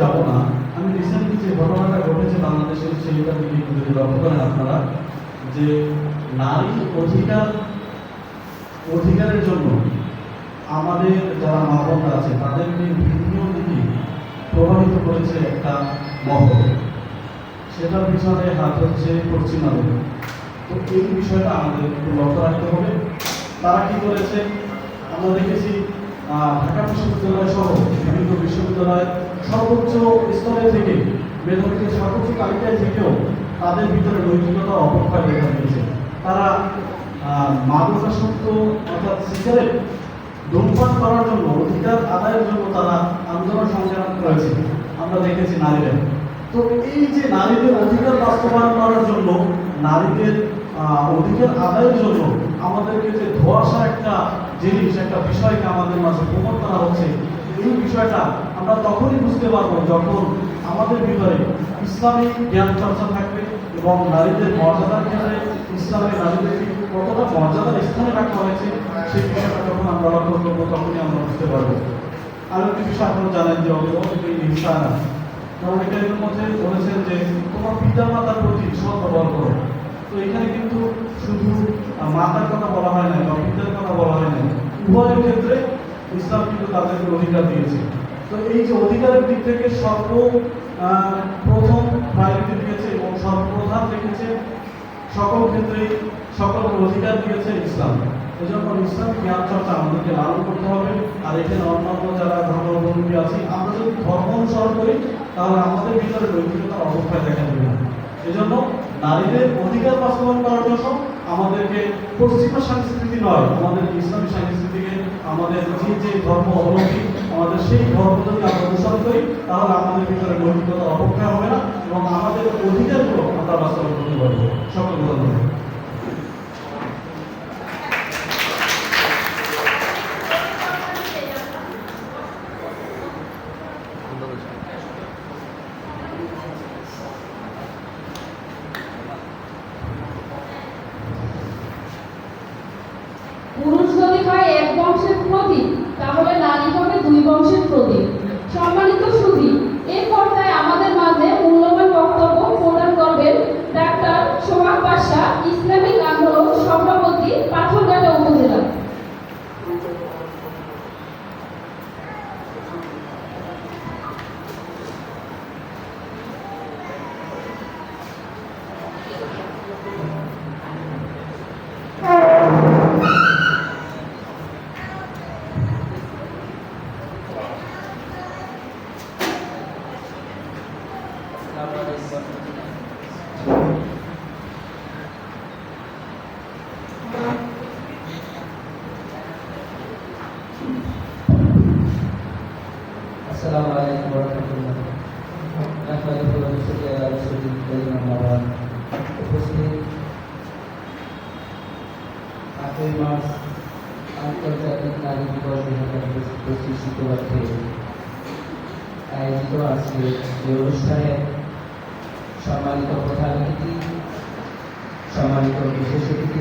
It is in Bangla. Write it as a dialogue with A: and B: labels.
A: যাব না। আমি রিসেন্টলি যে ঘটনাটা ঘটেছে বাংলাদেশের সেইটার দিকে যদি লক্ষ্য করেন আপনারা, যে নারী অধিকার, অধিকারের জন্য আমাদের যারা মা বোনরা আছে, তাদেরকে বিভিন্ন দিকে প্রভাবিত করেছে একটা মহল। সেটার পিছনে হাত হচ্ছে পশ্চিমাদের তো এই বিষয়টা আমাদের লক্ষ্য রাখতে হবে। তারা কি করেছে? আমরা দেখেছি ঢাকা বিশ্ববিদ্যালয় সহ বিভিন্ন বিশ্ববিদ্যালয় সর্বোচ্চ স্তরে থেকে মেধাবীদের সর্বোচ্চ তালিকায় থেকেও তাদের ভিতরে নৈতিকতা অবক্ষয় দেখা দিয়েছে তারা আহ, মাদকাসক্ত অর্থাৎ সিগারেট ধূমপান করার জন্য অধিকার আদায়ের জন্য তারা আন্দোলন সংগ্রাম করেছে। আমরা দেখেছি নারীরা তো এই যে নারীদের অধিকার বাস্তবায়ন করার জন্য নারীদের অধিকার আদায়ের জন্য আমাদেরকে যে ধোয়াশা একটা জিনিস, একটা বিষয়কে আমাদের মাঝে প্রমোট করা হচ্ছে, এই বিষয়টা আমরা তখনই বুঝতে পারব যখন আমাদের ভিতরে ইসলামিক জ্ঞান চর্চা থাকবে এবং নারীদের মর্যাদার ক্ষেত্রে ইসলামে নারীদেরকে কতটা মর্যাদার স্থানে রাখা হয়েছে, সেই বিষয়টা যখন আমরা লক্ষ্য করব, তখনই আমরা বুঝতে পারব। আর একটি বিষয় আপনারা জানেন যে অভিভাবক হিংসা না কারণ এটা এর মধ্যে বলেছেন যে তোমার পিতা মাতার প্রতি ব্যবহার করো। তো এখানে কিন্তু মাতার কথা বলা হয় না বা পিতার কথা বলা হয় না উভয়ের ক্ষেত্রে ইসলাম কিন্তু তাদেরকে অধিকার দিয়েছে। তো এই যে অধিকারের দিক থেকে সর্ব প্রথম প্রায়োরিটি দিয়েছে এবং সর্বপ্রধান রেখেছে সকল ক্ষেত্রে সকলের অধিকার দিয়েছে ইসলাম। এজন্য ইসলামিক জ্ঞান চর্চা আমাদেরকে লালন করতে হবে। আর এখানে অন্যান্য যারা ধর্মাবলম্বী আছি, আমরা যদি ধর্ম অনুসরণ করি, তাহলে আমাদের ভিতরে নৈতিকতার অবক্ষয় দেখা দেবে না। নারীদের অধিকার বাস্তবায়ন করার জন্য আমাদেরকে পশ্চিমা সংস্কৃতি নয়, আমাদের ইসলামী সংস্কৃতিকে, আমাদের যে যে ধর্ম অবলম্বী আমাদের সেই ধর্ম যদি আমরা অনুসরণ করি, তাহলে আমাদের ভিতরে নৈতিকতা অবক্ষয় হবে না এবং আমাদের অধিকারগুলো আমরা বাস্তবায়ন করতে পারব। সকল ধন্যবাদ।
B: পুরুষ যদি হয় এক বংশের প্রতীক তাহলে নারী হবে দুই বংশের প্রতীক। সম্মানিত
C: السلام عليكم ورحمة الله نحمده ونصلي على رسوله الكريم أما بعد উপস্থিত আটই মার্চ আন্তর্জাতিক নারী দিবস দুই হাজার পঁচিশ উপলক্ষে আয়োজিত আজকে এই অনুষ্ঠানে সম্মানিত প্রধান অতিথি সম্মানিত বিশেষ অতিথি